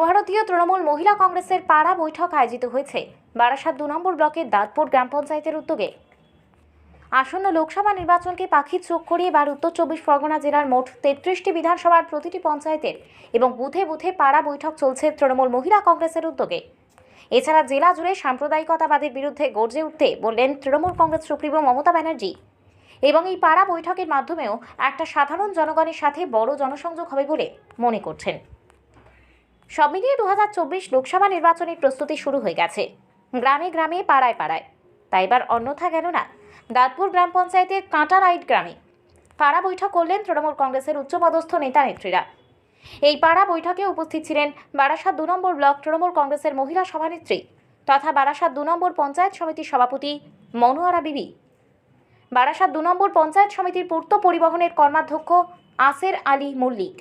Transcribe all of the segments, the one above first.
সর্বভারতীয় তৃণমূল মহিলা কংগ্রেসের পাড়া বৈঠক আয়োজিত হয়েছে। বারাসাত দু নম্বর ব্লকের দাঁতপুর গ্রাম পঞ্চায়েতের উদ্যোগে। আসন্ন লোকসভা নির্বাচনকে পাখির চোখ করিয়ে এবার উত্তর চব্বিশ পরগনা জেলার মোট তেত্রিশটি বিধানসভার প্রতিটি পঞ্চায়েতের এবং বুথে বুথে পাড়া বৈঠক চলছে তৃণমূল মহিলা কংগ্রেসের উদ্যোগে। এছাড়া জেলা জুড়ে সাম্প্রদায়িকতাবাদের বিরুদ্ধে গর্জে উঠতে বললেন তৃণমূল কংগ্রেস সুপ্রিমো মমতা ব্যানার্জি। এবং এই পাড়া বৈঠকের মাধ্যমেও একটা সাধারণ জনগণের সাথে বড় জনসংযোগ হবে বলে মনে করছেন। সব মিলিয়ে দু হাজার চব্বিশ লোকসভা নির্বাচনের প্রস্তুতি শুরু হয়ে গেছে। গ্রামে গ্রামে, পাড়ায় পাড়ায়। তাই এবার অন্যথা গেল না? দাঁতপুর গ্রাম পঞ্চায়েতের কাঁটারাইট গ্রামে। পাড়া বৈঠক করলেন তৃণমূল কংগ্রেসের উচ্চপদস্থ নেতা নেত্রীরা। এই পাড়া বৈঠকে উপস্থিত ছিলেন বারাসাত দু নম্বর ব্লক তৃণমূল কংগ্রেসের মহিলা সভানেত্রী তথা বারাসাত দু নম্বর পঞ্চায়েত সমিতির সভাপতি মনোয়ারা বিবি। বারাসাত দু নম্বর পঞ্চায়েত সমিতির পূর্ত পরিবহনের কর্মাধ্যক্ষ আসের আলী মল্লিক।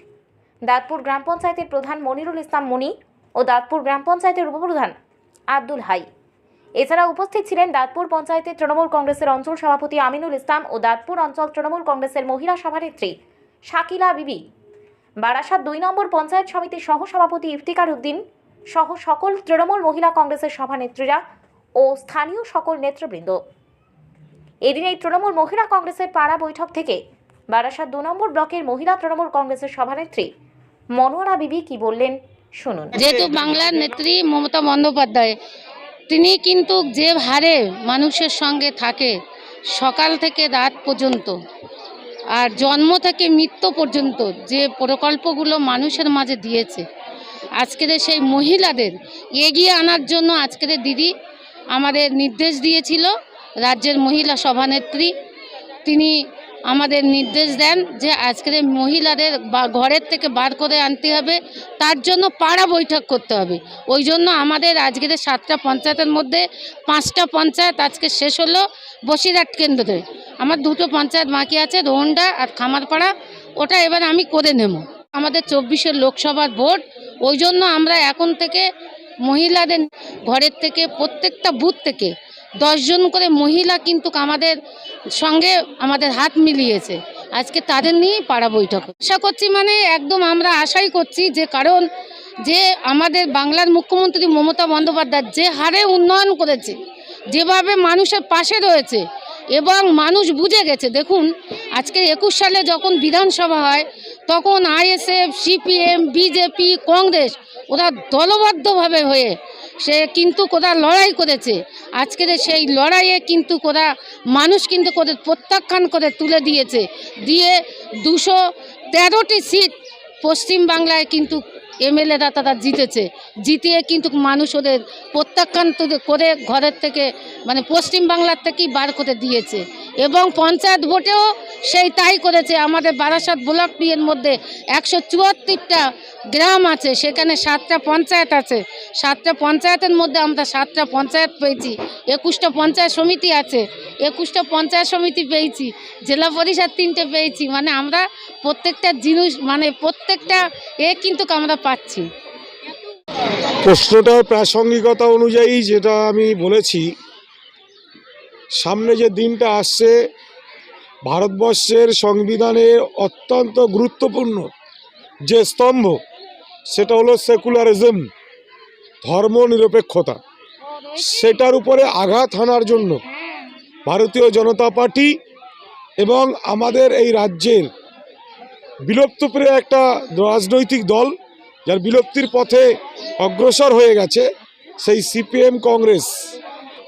দাঁতপুর গ্রাম পঞ্চায়েতের প্রধান মনিরুল ইসলাম মনি ও দাঁতপুর গ্রাম পঞ্চায়েতের উপপ্রধান আব্দুল হাই। এছাড়া উপস্থিত ছিলেন দাঁতপুর পঞ্চায়েতের তৃণমূল কংগ্রেসের অঞ্চল সভাপতি আমিনুল ইসলাম ও দাঁতপুর অঞ্চল তৃণমূল কংগ্রেসের মহিলা সভানেত্রী শাকিলা বিবি। বারাসাত দুই নম্বর পঞ্চায়েত সমিতির সহ সভাপতি ইফতিকার উদ্দিন সহ সকল তৃণমূল মহিলা কংগ্রেসের সভানেত্রীরা ও স্থানীয় সকল নেতৃবৃন্দ। এদিন এই তৃণমূল মহিলা কংগ্রেসের পাড়া বৈঠক থেকে বারাসাত দু নম্বর ব্লকের মহিলা তৃণমূল কংগ্রেসের সভানেত্রী মনোয়ারা বিবি কি বললেন শুনুন। যেহেতু বাংলার নেত্রী মমতা বন্দ্যোপাধ্যায়, তিনি কিন্তু যে হারে মানুষের সঙ্গে থাকে, সকাল থেকে রাত পর্যন্ত আর জন্ম থেকে মৃত্যু পর্যন্ত যে প্রকল্পগুলো মানুষের মাঝে দিয়েছে, আজকের সেই মহিলাদের এগিয়ে আনার জন্য আজকের দিদি আমাদের নির্দেশ দিয়েছিল, রাজ্যের মহিলা সভানেত্রী, তিনি আমাদের নির্দেশ দেন যে আজকের মহিলাদের ঘরের থেকে বার করে আনতে হবে। তার জন্য পাড়া বৈঠক করতে হবে। ওই জন্য আমাদের আজকের সাতটা পঞ্চায়েতের মধ্যে পাঁচটা পঞ্চায়েত আজকে শেষ হলো বসিরহাট কেন্দ্রে আমার দুটো পঞ্চায়েত বাকি আছে, রোহন্ডা আর খামারপাড়া। ওটা এবার আমি করে নেব। আমাদের চব্বিশের লোকসভার ভোট। ওই জন্য আমরা এখন থেকে মহিলাদের ঘরের থেকে প্রত্যেকটা বুথ থেকে দশজন করে মহিলা কিন্তু আমাদের সঙ্গে আমাদের হাত মিলিয়েছে। আজকে তাদের নিয়েই পাড়া বৈঠক। আশা করছি মানে একদম আমরা আশাই করছি যে কারণ যে আমাদের বাংলার মুখ্যমন্ত্রী মমতা বন্দ্যোপাধ্যায় যে হারে উন্নয়ন করেছে, যেভাবে মানুষের পাশে রয়েছে এবং মানুষ বুঝে গেছে। দেখুন, আজকে একুশ সালে যখন বিধানসভা হয়, তখন আইএসএফ, সিপিএম, বিজেপি, কংগ্রেস ওরা দলবদ্ধভাবে হয়ে সে কিন্তু কোদা লড়াই করেছে। আজকের সেই লড়াইয়ে কিন্তু কোদা মানুষ কিন্তু কোদের প্রত্যাখ্যান করে তুলে দিয়েছে। দিয়ে দুশো তেরোটি সিট পশ্চিমবাংলায় কিন্তু এমএলএরা তারা জিতেছে। জিতিয়ে কিন্তু মানুষ ওদের প্রত্যাখ্যান করে ঘরের থেকে মানে পশ্চিম বাংলার থেকেই বার করে দিয়েছে। এবং পঞ্চায়েত ভোটেও সেই তাই করেছে। আমাদের বারাসাত ব্লক এর মধ্যে একশো চুয়াত্তরটা গ্রাম আছে, সেখানে সাতটা পঞ্চায়েত আছে। সাতটা পঞ্চায়েতের মধ্যে আমরা সাতটা পঞ্চায়েত পেয়েছি, একুশটা পঞ্চায়েত সমিতি আছে, একুশটা পঞ্চায়েত সমিতি পেয়েছি, জেলা পরিষদ তিনটে পেয়েছি। মানে আমরা প্রত্যেকটা জিনিস মানে প্রত্যেকটা এ কিন্তু আমরা পাচ্ছি। প্রশ্নটার প্রাসঙ্গিকতা অনুযায়ী যেটা আমি বলেছি, সামনে যে দিনটা আসছে, ভারতবর্ষের সংবিধানের অত্যন্ত গুরুত্বপূর্ণ যে স্তম্ভ, সেটা হলো সেকুলারিজম, ধর্মনিরপেক্ষতা। সেটার উপরে আঘাত হানার জন্য ভারতীয় জনতা পার্টি এবং আমাদের এই রাজ্যের বিলুপ্তপ্রিয় একটা রাজনৈতিক দল যার বিলুপ্তির পথে অগ্রসর হয়ে গেছে, সেই সিপিএম কংগ্রেস।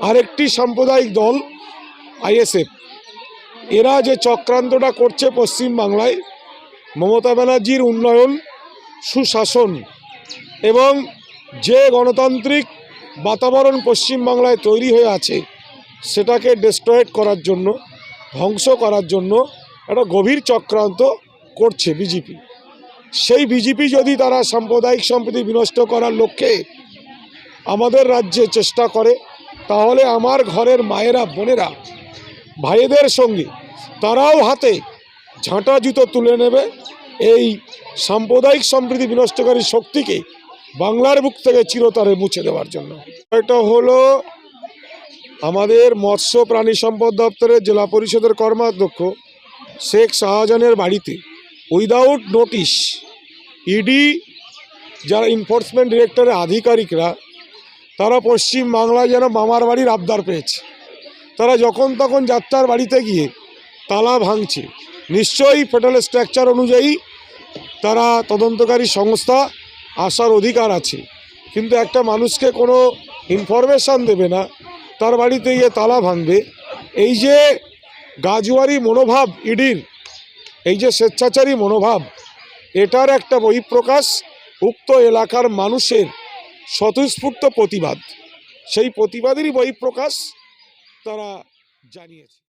আরেকটি সাম্প্রদায়িক দল, আইএসএফ। এরা যে চক্রান্তটা করছে পশ্চিম বাংলায় মমতা ব্যানার্জির উন্নয়ন, সুশাসন এবং যে গণতান্ত্রিক বাতাবরণ পশ্চিম বাংলায় তৈরি হয়ে আছে, সেটাকে ডিস্ট্রয়েড করার জন্য, ধ্বংস করার জন্য একটা গভীর চক্রান্ত করছে বিজেপি। সেই বিজেপি যদি তারা সাম্প্রদায়িক সম্প্রীতি বিনষ্ট করার লক্ষ্যে আমাদের রাজ্যে চেষ্টা করে, তাহলে আমার ঘরের মায়েরা, বোনেরা, ভাইদের সঙ্গে তারাও হাতে ঝাঁটা জুতো তুলে নেবে এই সাম্প্রদায়িক সম্প্রীতি বিনষ্টকারী শক্তিকে বাংলার বুক থেকে চিরতরে মুছে দেওয়ার জন্য। এটা হলো আমাদের মৎস্য প্রাণী সম্পদ দপ্তরের জেলা পরিষদের কর্মাধ্যক্ষ শেখ শাহজাহানের বাড়িতে উইদাউট নোটিশ ইডি যারা এনফোর্সমেন্ট ডিরেক্টরের আধিকারিকরা, তারা পশ্চিম বাংলায় যেন মামার বাড়ির আবদার পেয়েছে। তারা যখন তখন যাত্রার বাড়িতে গিয়ে তালা ভাঙছে। নিশ্চয়ই ফেডারেল স্ট্রাকচার অনুযায়ী তারা তদন্তকারী সংস্থা আসার অধিকার আছে। কিন্তু একটা মানুষকে কোনো ইনফরমেশান দেবে না, তার বাড়িতে গিয়ে তালা ভাঙবে। এই যে গাজুয়ারি মনোভাব ইডির এই যে স্বেচ্ছাচারী মনোভাব, এটার একটা বহিঃপ্রকাশ উক্ত এলাকার মানুষের স্বতঃস্ফূর্ত প্রতিবাদ। সেই প্রতিবাদেরই বহিঃপ্রকাশ তারা জানিয়েছে।